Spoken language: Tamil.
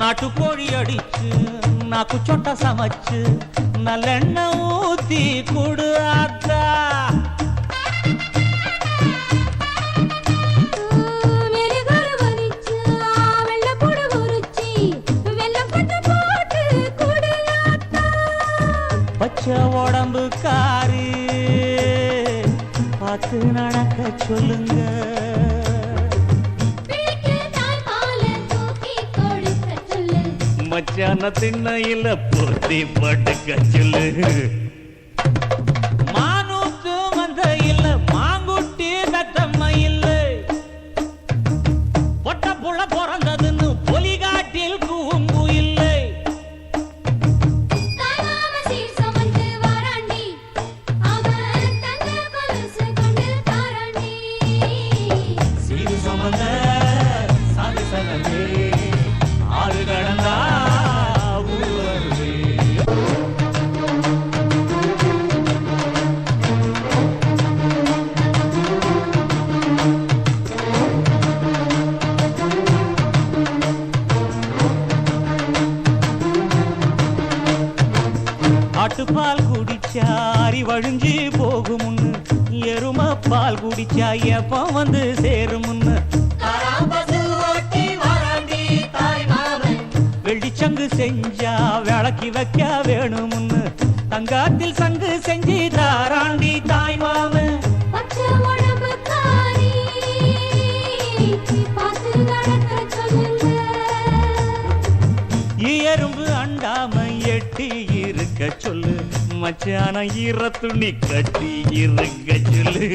நாட்டுக்கோழி அடித்து வலிச்சு, வெள்ளைப்பூடு உரிச்சி, வெல்லம் கொஞ்சம் போட்டு குடுலாத்தா. பச்சை உடம்பு காரு பார்த்து நடக்க சொல்லுங்க மச்சான திண்ணையில பொத்தி படுக்க சொல்லு. மானூத்து வந்த இல்ல மாங்குட்டி தத்தம்ம இல்ல. பொட்ட புள்ள பிறந்ததுன்னு பொலிகாட்டில் கூம்பு இல்லை. சுமந்து ஆட்டுப்பால் குடிச்சா அரி வழிஞ்சு போகுமுன்னு எரும பால் குடிச்சா எப்ப வந்து சேருமுன்னு வெள்ளிச்சங்கு செஞ்சா விளக்கி வைக்க வேணுமுன்னு தங்காத்தில் சங்கு செஞ்சு தாராண்டி தாய் மாமன் எட்டி இருக்க சொல்லு. மச்சான ஈர துணி கட்டி இருக்க சொல்லு.